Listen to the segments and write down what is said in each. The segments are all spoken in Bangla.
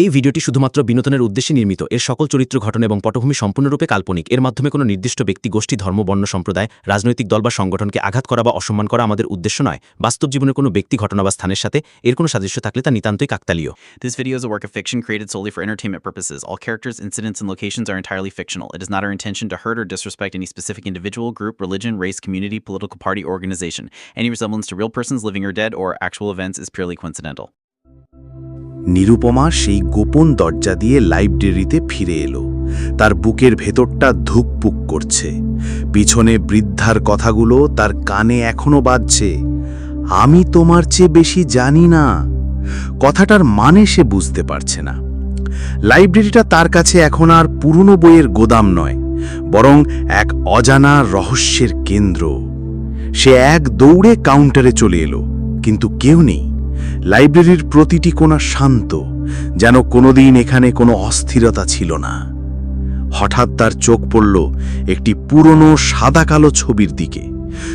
এই ভিডিওটি শুধুমাত্র বিনোদনের উদ্দেশ্যে নির্মিত এর সকল চরিত্র ঘটনা এবং পটভূমি সম্পূর্ণরূপে কাল্পনিক এর মাধ্যমে কোনো নির্দিষ্ট ব্যক্তি গোষ্ঠী ধর্ম বর্ণ সম্প্রদায় রাজনৈতিক দল বা সংগঠনকে আঘাত করা বা অসম্মান করা আমাদের উদ্দেশ্য নয় বাস্তব জীবনের কোনো ব্যক্তি ঘটনা বা স্থানের সাথে এর কোনো সাদৃশ্য থাকলে তা নিতান্তই কাকতালীয় This video is a work of fiction created solely for entertainment purposes. All characters, incidents, and locations are entirely fictional. It is not our intention to hurt or disrespect any specific individual, group, religion, race, community, political party, or organization. Any resemblance to real persons living or dead or actual events is purely coincidental. Nirupama সেই গোপন দরজা দিয়ে লাইব্রেরিতে ফিরে এলো। তার বুকের ভেতরটা ধুকপুক করছে। পিছনে বৃদ্ধার কথাগুলো তার কানে এখনও বাজছে। আমি তোমার চেয়ে বেশি জানি না। কথাটার মানে সে বুঝতে পারছে না। লাইব্রেরিটা তার কাছে এখন আর পুরনো বইয়ের গোদাম নয়, বরং এক অজানা রহস্যের কেন্দ্র। সে এক দৌড়ে কাউন্টারে চলে এলো, কিন্তু কেউ নেই। লাইব্রেরির প্রতিটি কোণা শান্ত, যেন কোনোদিন এখানে কোনো অস্থিরতা ছিল না। হঠাৎ তার চোখ পড়ল একটি পুরনো সাদা কালো ছবির দিকে।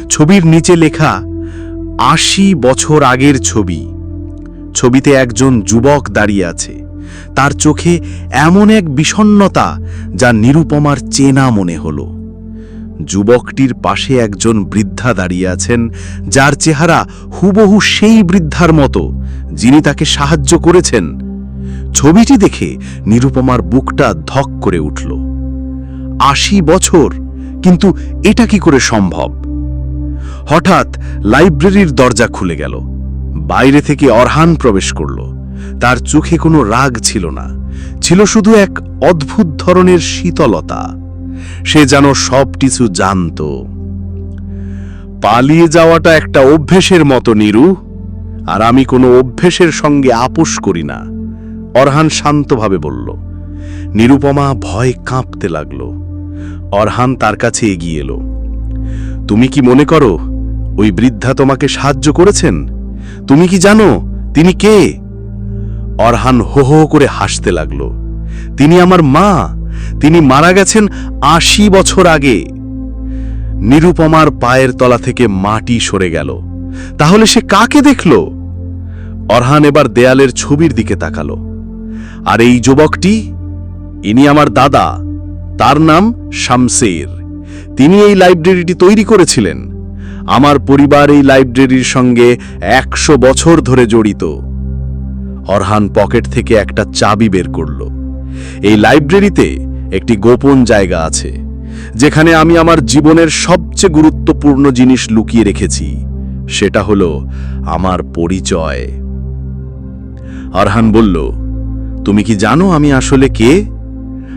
ছবির নিচে লেখা, আশি বছর আগের ছবি। ছবিতে একজন যুবক দাঁড়িয়ে আছে। তার চোখে এমন এক বিষণ্নতা যা নিরুপমার চেনা মনে হলো। যুবকটির পাশে একজন বৃদ্ধা দাঁড়িয়ে আছেন, যার চেহারা হুবহু সেই বৃদ্ধার মতো, যিনি তাকে সাহায্য করেছেন। ছবিটি দেখে নিরুপমার বুকটা ধক করে উঠল। আশি বছর, কিন্তু এটা কি করে সম্ভব? হঠাৎ লাইব্রেরির দরজা খুলে গেল। বাইরে থেকে অরহান প্রবেশ করল। তার চোখে কোনো রাগ ছিল না। ছিল শুধু এক অদ্ভুত ধরনের শীতলতা। সে যেন সব কিছু জানত। পালিয়ে যাওয়াটা একটা অভ্যেসের মতো, নিরু। আর আমি কোনো অভ্যেসের সঙ্গে আপোষ করি না, অরহান শান্তভাবে বলল। নিরুপমা ভয় কাঁপতে লাগল। অরহান তার কাছে এগিয়ে এলো। তুমি কি মনে করো, ওই বৃদ্ধা তোমাকে সাহায্য করেছেন? তুমি কি জানো, তিনি কে? অরহান হো হো করে হাসতে লাগল। তিনি আমার মা তিনি মারা গেছেন আশি বছর আগে। নিরুপমার পায়ের তলা থেকে মাটি সরে গেল। তাহলে সে কাকে দেখল? অরহান এবার দেয়ালের ছবির দিকে তাকালো। আর এই যুবকটি? ইনি আমার দাদা। তার নাম শামসের। তিনি এই লাইব্রেরিটি তৈরি করেছিলেন। আমার পরিবার এই লাইব্রেরির সঙ্গে একশো বছর ধরে জড়িত। অরহান পকেট থেকে একটা চাবি বের করল। এই লাইব্রেরিতে একটি গোপন জায়গা আছে, যেখানে আমি আমার জীবনের সবচেয়ে গুরুত্বপূর্ণ জিনিস লুকিয়ে রেখেছি, সেটা হলো আমার পরিচয়। অরহান বলল, তুমি কি জানো আমি আসলে কে?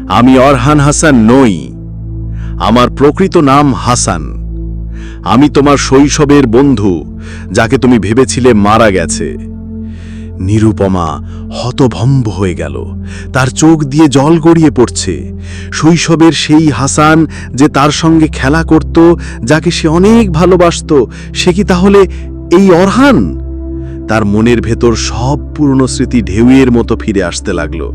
আমি অরহান হাসান নই। আমার প্রকৃত নাম হাসান। আমি তোমার শৈশবের বন্ধু, যাকে তুমি ভেবেছিলে মারা গেছে। নিরুপমা হতভম্ব হয়ে গেল। তার চোখ দিয়ে জল গড়িয়ে পড়ছে। শৈশবের সেই হাসান যে তার সঙ্গে খেলা করত, যাকে সে অনেক ভালোবাসত, সে কি তাহলে এই অরহান? তার মনের ভেতর সব পুরনো স্মৃতি ঢেউয়ের মতো ফিরে আসতে লাগল।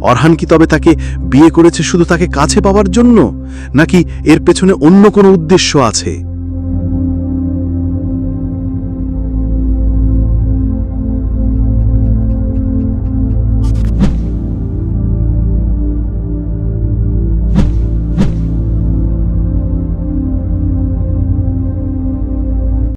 অরহান কি তবে তাকে বিয়ে করেছে শুধু তাকে কাছে পাওয়ার জন্য? নাকি এর পেছনে অন্য কোনো উদ্দেশ্য আছে?